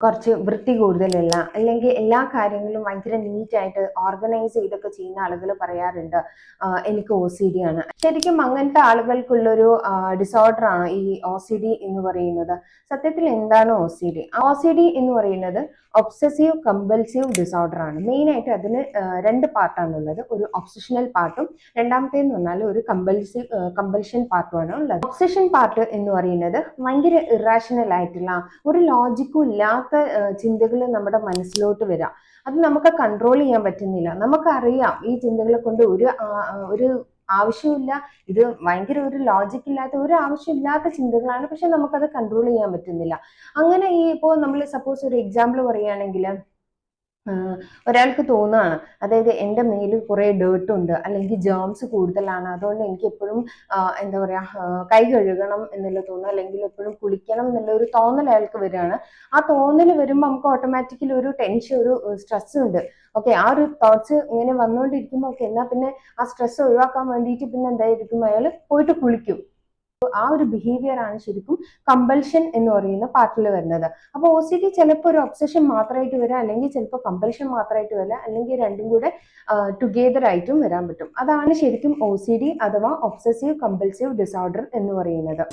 കുറച്ച് വൃത്തി കൂടുതലുള്ള അല്ലെങ്കിൽ എല്ലാ കാര്യങ്ങളും ഭയങ്കര നീറ്റായിട്ട് ഓർഗനൈസ് ചെയ്തൊക്കെ ചെയ്യുന്ന ആളുകൾ പറയാറുണ്ട്. "ആ, എനിക്ക് ഒ സി ഡി ആണ്. ശരിക്കും അങ്ങനത്തെ ആളുകൾക്കുള്ളൊരു ഡിസോർഡർ ആണ് ഈ ഒ സി ഡി എന്ന് പറയുന്നത്. സത്യത്തിൽ എന്താണ് O C D O C D എന്ന് പറയുന്നത് ഒബ്സസീവ് കമ്പൽസീവ് ഡിസോർഡർ ആണ്. മെയിൻ ആയിട്ട് അതിന് രണ്ട് പാർട്ടാണുള്ളത് ഒരു ഒബ്സഷണൽ പാർട്ടും രണ്ടാമത്തേന്ന് പറഞ്ഞാൽ ഒരു കമ്പൽസീവ് കമ്പൽഷൻ പാർട്ടുമാണ് ഉള്ളത്. ഒബ്സഷൻ പാർട്ട് എന്ന് പറയുന്നത് ഭയങ്കര ഇറാഷണൽ ആയിട്ടുള്ള ഒരു ലോജിക്കും ഇല്ലാത്ത ചിന്തകൾ നമ്മുടെ മനസ്സിലോട്ട് വരാം. അത് നമുക്ക് കൺട്രോൾ ചെയ്യാൻ പറ്റുന്നില്ല. നമുക്കറിയാം ഈ ചിന്തകളെ കൊണ്ട് ഒരു ഒരു ആവശ്യമില്ല. ഇത് ഭയങ്കര ഒരു ലോജിക് ഇല്ലാത്ത ഒരു ആവശ്യമില്ലാത്ത ചിന്തകളാണ്. പക്ഷെ നമുക്കത് കൺട്രോൾ ചെയ്യാൻ പറ്റുന്നില്ല. അങ്ങനെ ഈ ഇപ്പോൾ നമ്മൾ സപ്പോസ് ഒരു എക്സാമ്പിൾ പറയുകയാണെങ്കിൽ ഒരാൾക്ക് തോന്നുകയാണ് അതായത് എന്റെ മേലിൽ കുറേ ഡേർട്ട് ഉണ്ട് അല്ലെങ്കിൽ ജേംസ് കൂടുതലാണ്. അതുകൊണ്ട് എനിക്ക് എപ്പോഴും എന്താ പറയുക കൈ കഴുകണം എന്നുള്ള തോന്നുന്നു അല്ലെങ്കിൽ എപ്പോഴും കുളിക്കണം എന്നുള്ള ഒരു തോന്നൽ അയാൾക്ക് വരികയാണ്. ആ തോന്നൽ വരുമ്പോൾ നമുക്ക് ഓട്ടോമാറ്റിക്കലി ഒരു ടെൻഷൻ ഒരു സ്ട്രെസ് ഉണ്ട്. ഓക്കെ ആ ഒരു തോട്ട്സ് ഇങ്ങനെ വന്നുകൊണ്ടിരിക്കുമ്പോൾ ഓക്കെ എന്നാൽ പിന്നെ ആ സ്ട്രെസ് ഒഴിവാക്കാൻ വേണ്ടിയിട്ട് പിന്നെ എന്തായിരിക്കും? അയാൾ പോയിട്ട് കുളിക്കും. ആ ഒരു ബിഹേവിയർ ആണ് ശരിക്കും കമ്പൽഷൻ എന്ന് പറയുന്ന പാർട്ടിൽ വരുന്നത്. അപ്പോൾ ഒ സി ഡി ചിലപ്പോൾ ഒരു ഒബ്സഷൻ മാത്രമായിട്ട് വരാം അല്ലെങ്കിൽ ചിലപ്പോൾ കമ്പൽഷൻ മാത്രമായിട്ട് വരാം അല്ലെങ്കിൽ രണ്ടും കൂടെ ടുഗെദർ ആയിട്ടും വരാൻ പറ്റും. അതാണ് ശരിക്കും ഒ സി ഡി അഥവാ ഒബ്സസീവ് കമ്പൽസീവ് ഡിസോർഡർ എന്ന് പറയുന്നത്.